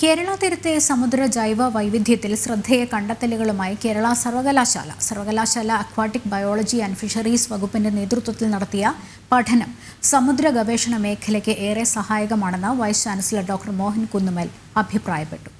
കേരള തീരത്തെ സമുദ്ര ജൈവ വൈവിധ്യത്തിൽ ശ്രദ്ധേയ കണ്ടെത്തലുകളുമായി കേരള സർവകലാശാല സർവകലാശാല അക്വാട്ടിക് ബയോളജി ആൻഡ് ഫിഷറീസ് വകുപ്പിന്റെ നേതൃത്വത്തിൽ നടത്തിയ പഠനം സമുദ്ര ഗവേഷണ മേഖലയ്ക്ക് ഏറെ സഹായകമാണെന്ന് vice chancellor doctor Mohan Kunnummal അഭിപ്രായപ്പെട്ടു.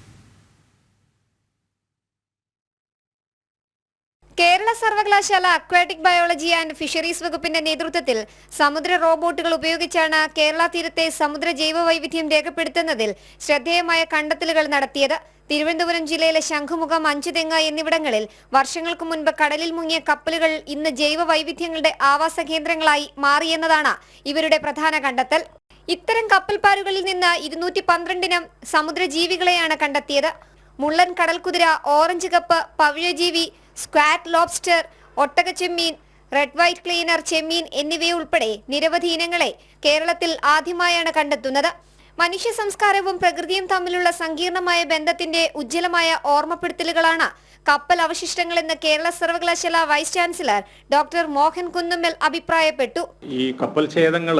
കേരള സർവകലാശാല അക്വാറ്റിക് ബയോളജി ആൻഡ് ഫിഷറീസ് വകുപ്പിന്റെ നേതൃത്വത്തിൽ സമുദ്ര റോബോട്ടുകൾ ഉപയോഗിച്ചാണ് കേരള തീരത്തെ സമുദ്ര ജൈവ വൈവിധ്യം രേഖപ്പെടുത്തുന്നതിൽ ശ്രദ്ധേയമായ കണ്ടെത്തലുകൾ നടത്തിയത്. തിരുവനന്തപുരം ജില്ലയിലെ ശംഖുമുഖം അഞ്ചുതെങ്ങ എന്നിവിടങ്ങളിൽ വർഷങ്ങൾക്ക് മുൻപ് കടലിൽ മുങ്ങിയ കപ്പലുകൾ ഇന്ന് ജൈവ വൈവിധ്യങ്ങളുടെ ആവാസ കേന്ദ്രങ്ങളായി മാറിയെന്നതാണ് ഇവരുടെ പ്രധാന കണ്ടെത്തൽ. ഇത്തരം കപ്പൽപ്പാരുകളിൽ നിന്ന് ഇരുന്നൂറ്റി പന്ത്രണ്ടിനം സമുദ്രജീവികളെയാണ് കണ്ടെത്തിയത്. മുള്ളൻ കടൽക്കുതിര ഓറഞ്ച് കപ്പ് പവിഴജീവി സ്ക്വാറ്റ് ലോബ്സ്റ്റർ ഒട്ടക ചെമ്മീൻ റെഡ് വൈറ്റ് ക്ലീനർ ചെമ്മീൻ എന്നിവയുൾപ്പെടെ നിരവധി ഇനങ്ങളെ കേരളത്തിൽ ആദ്യമായാണ് കണ്ടെത്തുന്നത്. മനുഷ്യ സംസ്കാരവും പ്രകൃതിയും തമ്മിലുള്ള സങ്കീർണമായ ബന്ധത്തിന്റെ ഉജ്ജ്വലമായ ഓർമ്മപ്പെടുത്തലുകളാണ് കപ്പൽ അവശിഷ്ടങ്ങളെന്ന് കേരള സർവകലാശാല vice chancellor doctor Mohan Kunnummal അഭിപ്രായപ്പെട്ടു. ഈ കപ്പൽ ഛേദങ്ങൾ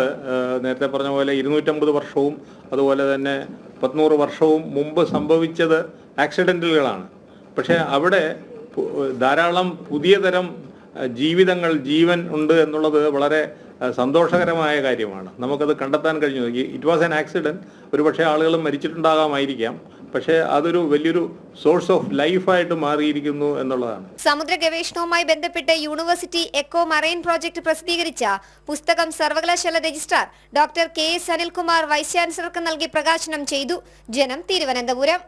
നേരത്തെ പറഞ്ഞ പോലെ ഇരുന്നൂറ്റമ്പത് വർഷവും അതുപോലെ തന്നെ പത്നൂറ് വർഷവും മുമ്പ് സംഭവിച്ചത് ആക്സിഡന്റുകളാണ് പക്ഷേ അവിടെ ധാരാളം പുതിയ തരം ജീവിതങ്ങൾ ജീവൻ ഉണ്ട് എന്നുള്ളത് വളരെ സന്തോഷകരമായ കാര്യമാണ്. നമുക്കത് കണ്ടെത്താൻ കഴിഞ്ഞു. ഇറ്റ് വാസ് ആൻ ആക്സിഡന്റ് ഒരുപക്ഷെ ആളുകൾ മരിച്ചിട്ടുണ്ടാകാമായിരിക്കാം. പക്ഷേ അതൊരു വലിയൊരു സോഴ്സ് ഓഫ് ലൈഫായിട്ട് മാറിയിരിക്കുന്നു എന്നുള്ളതാണ്. സമുദ്ര ഗവേഷണവുമായി ബന്ധപ്പെട്ട് യൂണിവേഴ്സിറ്റി എക്കോ മറൈൻ പ്രോജക്ട് പ്രസിദ്ധീകരിച്ച പുസ്തകം സർവകലാശാല registrar doctor K S Anilkumar vice ചാൻസലർക്ക് നൽകി പ്രകാശനം ചെയ്തു. ജനം തിരുവനന്തപുരം.